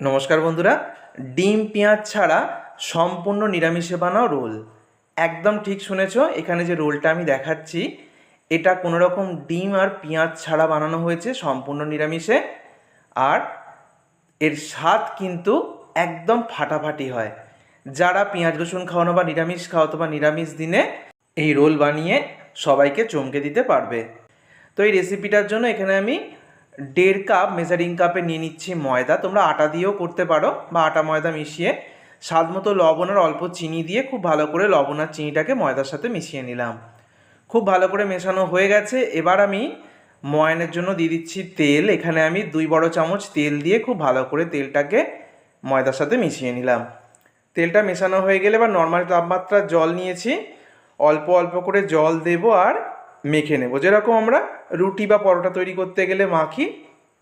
নমস্কার বন্ধুরা, ডিম পেঁয়াজ ছাড়া সম্পূর্ণ নিরামিষে বানাও রোল। একদম ঠিক শুনেছো, এখানে যে রোলটা আমি দেখাচ্ছি, এটা কোনো রকম ডিম আর পেঁয়াজ ছাড়া বানানো হয়েছে সম্পূর্ণ নিরামিষে। আর এর স্বাদ কিন্তু একদম ফাটাফাটি হয়। যারা পেঁয়াজ রসুন খাওয়ানো বা নিরামিষ খাওয়াতো বা নিরামিষ দিনে এই রোল বানিয়ে সবাইকে চমকে দিতে পারবে। তো এই রেসিপিটার জন্য এখানে আমি দেড় কাপ মেজারিং কাপে নিয়ে নিচ্ছি ময়দা। তোমরা আটা দিয়েও করতে পারো বা আটা ময়দা মিশিয়ে। স্বাদ মতো লবণ আর অল্প চিনি দিয়ে খুব ভালো করে লবণ আর চিনিটাকে ময়দার সাথে মিশিয়ে নিলাম। খুব ভালো করে মেশানো হয়ে গেছে। এবার আমি ময়ানের জন্য দিয়ে দিচ্ছি তেল। এখানে আমি দুই বড় চামচ তেল দিয়ে খুব ভালো করে তেলটাকে ময়দার সাথে মিশিয়ে নিলাম। তেলটা মেশানো হয়ে গেলে বা নর্মাল তাপমাত্রার জল নিয়েছি। অল্প অল্প করে জল দেব আর মেখে নেব। যেরকম আমরা রুটি বা পরোটা তৈরি করতে গেলে মাখি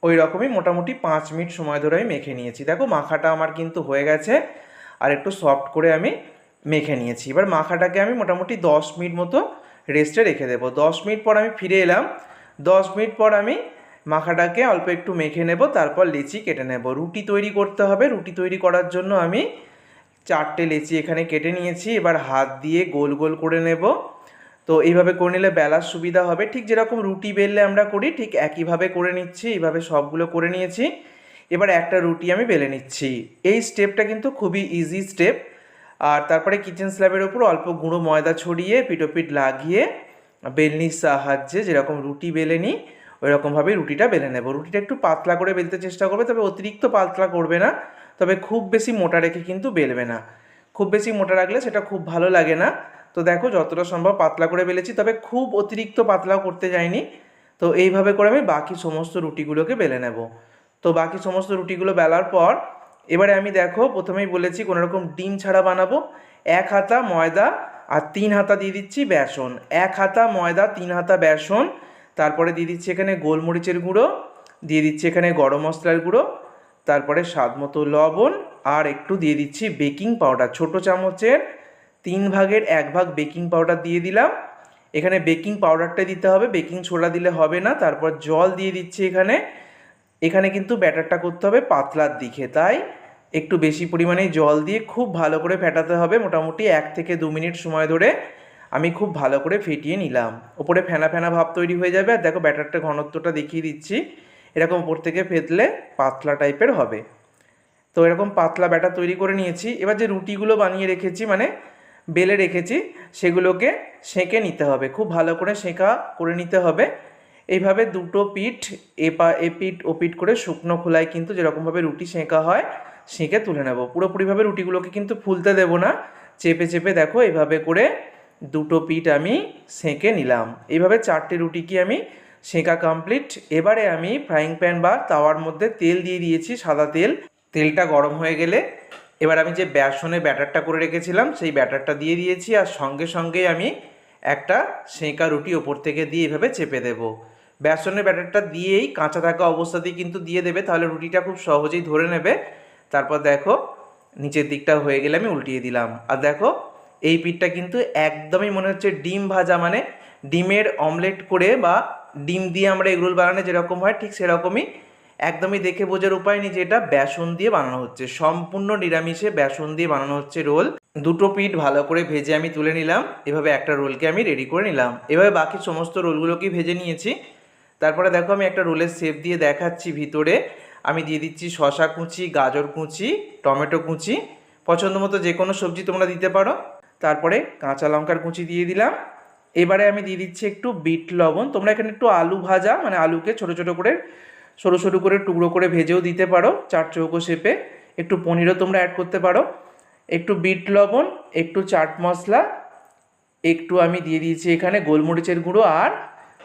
ওই রকমই মোটামুটি পাঁচ মিনিট সময় ধরে আমি মেখে নিয়েছি। দেখো, মাখাটা আমার কিন্তু হয়ে গেছে আর একটু সফট করে আমি মেখে নিয়েছি। এবার মাখাটাকে আমি মোটামুটি দশ মিনিট মতো রেস্টে রেখে দেবো। দশ মিনিট পর আমি ফিরে এলাম। দশ মিনিট পর আমি মাখাটাকে অল্প একটু মেখে নেব, তারপর লেচি কেটে নেব। রুটি তৈরি করতে হবে। রুটি তৈরি করার জন্য আমি চারটে লেচি এখানে কেটে নিয়েছি। এবার হাত দিয়ে গোল গোল করে নেব। তো এইভাবে করে নিলে বেলার সুবিধা হবে। ঠিক যেরকম রুটি বেললে আমরা করি, ঠিক একইভাবে করে নিচ্ছি, এইভাবে সবগুলো করে নিয়েছি। এবার একটা রুটি আমি বেলে নিচ্ছি। এই স্টেপটা কিন্তু খুবই ইজি স্টেপ আর তারপরে কিচেন স্ল্যাবের ওপর অল্প গুঁড়ো ময়দা ছড়িয়ে পিটোপিট লাগিয়ে বেলনির সাহায্যে যেরকম রুটি বেলে নিই ওই রকমভাবে রুটিটা বেলে নেব। রুটিটা একটু পাতলা করে বেলতে চেষ্টা করবে, তবে অতিরিক্ত পাতলা করবে না। তবে খুব বেশি মোটা রেখে কিন্তু বেলবে না। খুব বেশি মোটা রাখলে সেটা খুব ভালো লাগে না। তো দেখো যতটা সম্ভব পাতলা করে বেলেছি, তবে খুব অতিরিক্ত পাতলাও করতে যাইনি। তো এইভাবে করে আমি বাকি সমস্ত রুটিগুলোকে বেলে নেব। তো বাকি সমস্ত রুটিগুলো বেলার পর, এবারে আমি দেখো প্রথমেই বলেছি কোনো রকম ডিম ছাড়া বানাবো। এক হাতা ময়দা আর তিন হাতা দিয়ে দিচ্ছি বেসন। এক হাতা ময়দা, তিন হাতা বেসন, তারপরে দিয়ে দিচ্ছি এখানে গোলমরিচের গুঁড়ো, দিয়ে দিচ্ছি এখানে গরম মশলার গুঁড়ো, তারপরে স্বাদ মতো লবণ, আর একটু দিয়ে দিচ্ছি বেকিং পাউডার, ছোট চামচের তিন ভাগের এক ভাগ বেকিং পাউডার দিয়ে দিলাম। এখানে বেকিং পাউডারটা দিতে হবে, বেকিং সোডা দিলে হবে না, তারপর জল দিয়ে দিচ্ছি এখানে। এখানে কিন্তু ব্যাটারটা করতে হবে পাতলার দিকে, তাই একটু বেশি পরিমাণে জল দিয়ে খুব ভালো করে ফেটাতে হবে, মোটামুটি এক থেকে দু মিনিট সময় ধরে আমি খুব ভালো করে ফেটিয়ে নিলাম। ওপরে ফেনা ফেনা ভাব তৈরি হয়ে যাবে, আর দেখো ব্যাটারটা ঘনত্বটা দেখিয়ে দিচ্ছি। এরকম ওপর থেকে ফেতলে পাতলা টাইপের হবে। তো এরকম পাতলা ব্যাটার তৈরি করে নিয়েছি। এবার যে রুটিগুলো বানিয়ে রেখেছি মানে বেলে রেখেছি, সেগুলোকে সেঁকে নিতে হবে। খুব ভালো করে সেঁকা করে নিতে হবে। এইভাবে দুটো পিঠ এপা এ পিঠ ও পিঠ করে শুকনো খোলায় কিন্তু যেরকমভাবে রুটি সেঁকা হয়, সেঁকে তুলে নেব। পুরোপুরিভাবে রুটিগুলোকে কিন্তু ফুলতে দেব না। চেপে চেপে দেখো এইভাবে করে দুটো পিঠ আমি সেঁকে নিলাম। এইভাবে চারটে রুটি কি আমি সেঁকা কমপ্লিট এবারে আমি ফ্রাইং প্যান বা তাওয়ার মধ্যে তেল দিয়ে দিয়েছি সাদা তেল। তেলটা গরম হয়ে গেলে এবার আমি যে বেসনে ব্যাটারটা করে রেখেছিলাম, সেই ব্যাটারটা দিয়ে দিয়েছি আর সঙ্গে সঙ্গে আমি একটা সেঁকা রুটি ওপর থেকে দিয়ে এভাবে চেপে দেব। বেসনের ব্যাটারটা দিয়েই কাঁচা থাকা অবস্থাতেই কিন্তু দিয়ে দেবে, তাহলে রুটিটা খুব সহজেই ধরে নেবে। তারপর দেখো, নিচের দিকটা হয়ে গেলে আমি উল্টিয়ে দিলাম। আর দেখো, এই পিঠটা কিন্তু একদমই মনে হচ্ছে ডিম ভাজা মানে ডিমের অমলেট করে বা ডিম দিয়ে আমরা এগরোল বানানো যেরকম হয়, ঠিক সেরকমই একদমই দেখে বোঝার উপায় নেই যে এটা বেসন দিয়ে বানানো হচ্ছে। সম্পূর্ণ নিরামিষে বেসন দিয়ে বানানো হচ্ছে রোল। দুটো পিঠ ভালো করে ভেজে আমি তুলে নিলাম। এভাবে একটা রোলকে আমি রেডি করে নিলাম। এভাবে বাকি সমস্ত রোলগুলোকেই ভেজে নিয়েছি। তারপরে দেখো আমি একটা রোলের শেপ দিয়ে দেখাচ্ছি ভিতরে। আমি দিয়ে দিচ্ছি শশা কুচি, গাজর কুচি, টমেটো কুচি। পছন্দ মতো যে কোনো সবজি তোমরা দিতে পারো। তারপরে কাঁচা লঙ্কার কুচি দিয়ে দিলাম। এবারে আমি দিয়ে দিচ্ছি একটু বিট লবণ। তোমরা এখানে একটু আলু ভাজা মানে আলুকে ছোটো ছোটো করে সরু সরু করে টুকরো করে ভেজেও দিতে পারো, চার চৌকো শেপে। একটু পনিরও তোমরা অ্যাড করতে পারো। একটু বিট লবণ, একটু চাট মশলা, একটু আমি দিয়ে দিয়েছি এখানে গোলমরিচের গুঁড়ো আর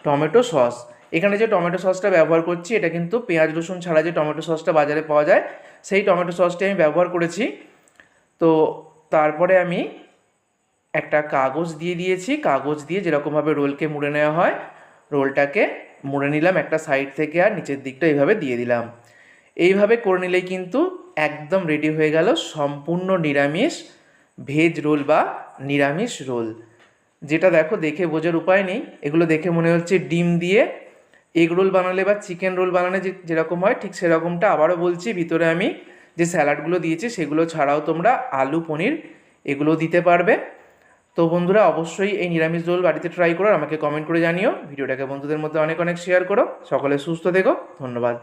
টমেটো সস। এখানে যে টমেটো সসটা ব্যবহার করছি, এটা কিন্তু পেঁয়াজ, রসুন ছাড়া যে টমেটো সসটা বাজারে পাওয়া যায়, সেই টমেটো সসটি আমি ব্যবহার করেছি। তো তারপরে আমি একটা কাগজ দিয়ে দিয়েছি। কাগজ দিয়ে যেরকমভাবে রোলকে মুড়ে নেওয়া হয়, রোলটাকে মুড়ে নিলাম, একটা সাইড থেকে আর নিচের দিকটা এইভাবে দিয়ে দিলাম। এইভাবে করে নিলেই কিন্তু একদম রেডি হয়ে গেল সম্পূর্ণ নিরামিষ ভেজ রোল বা নিরামিষ রোল যেটা দেখো, দেখে বোঝার উপায় নেই। এগুলো দেখে মনে হচ্ছে ডিম দিয়ে এগ রোল বানালে বা চিকেন রোল বানালে যে, যেরকম হয়, ঠিক সেরকমটা আবারও বলছি, ভিতরে আমি যে স্যালাডগুলো দিয়েছি, সেগুলো ছাড়াও তোমরা আলু, পনির এগুলো দিতে পারবে। তো বন্ধুরা, অবশ্যই এই নিরামিষ দোল বাড়িতে ট্রাই করো আমাকে কমেন্ট করে জানিও। ভিডিওটাকে বন্ধুদের মধ্যে অনেক অনেক শেয়ার করো। সকলে সুস্থ থেকো। ধন্যবাদ।